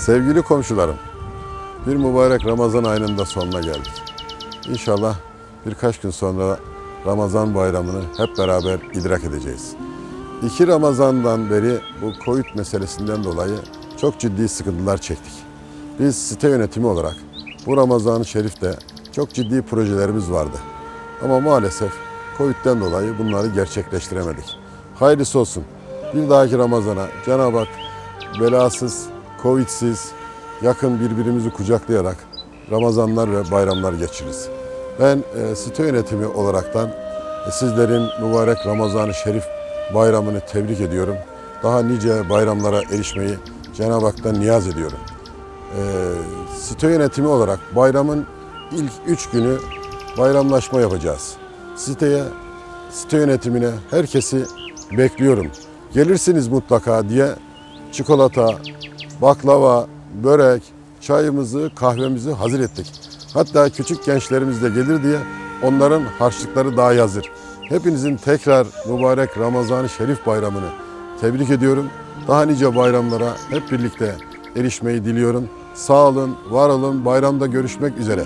Sevgili komşularım, bir mübarek Ramazan ayının da sonuna geldik. İnşallah birkaç gün sonra Ramazan bayramını hep beraber idrak edeceğiz. İki Ramazan'dan beri bu Covid meselesinden dolayı çok ciddi sıkıntılar çektik. Biz site yönetimi olarak bu Ramazan-ı Şerif'te çok ciddi projelerimiz vardı. Ama maalesef Covid'den dolayı bunları gerçekleştiremedik. Hayırlısı olsun. Bir dahaki Ramazan'a Cenab-ı Hak belasız, Covid'siz, yakın birbirimizi kucaklayarak Ramazanlar ve bayramlar geçiririz. Ben e, site yönetimi olaraktan e, sizlerin mübarek Ramazan-ı Şerif bayramını tebrik ediyorum. Daha nice bayramlara erişmeyi Cenab-ı Hak'tan niyaz ediyorum. E, site yönetimi olarak bayramın ilk üç günü bayramlaşma yapacağız. Siteye, site yönetimine herkesi bekliyorum. Gelirsiniz mutlaka diye çikolata, baklava, börek, çayımızı, kahvemizi hazır ettik. Hatta küçük gençlerimiz de gelir diye onların harçlıkları daha hazır. Hepinizin tekrar mübarek Ramazan-ı Şerif bayramını tebrik ediyorum. Daha nice bayramlara hep birlikte erişmeyi diliyorum. Sağ olun, var olun, bayramda görüşmek üzere.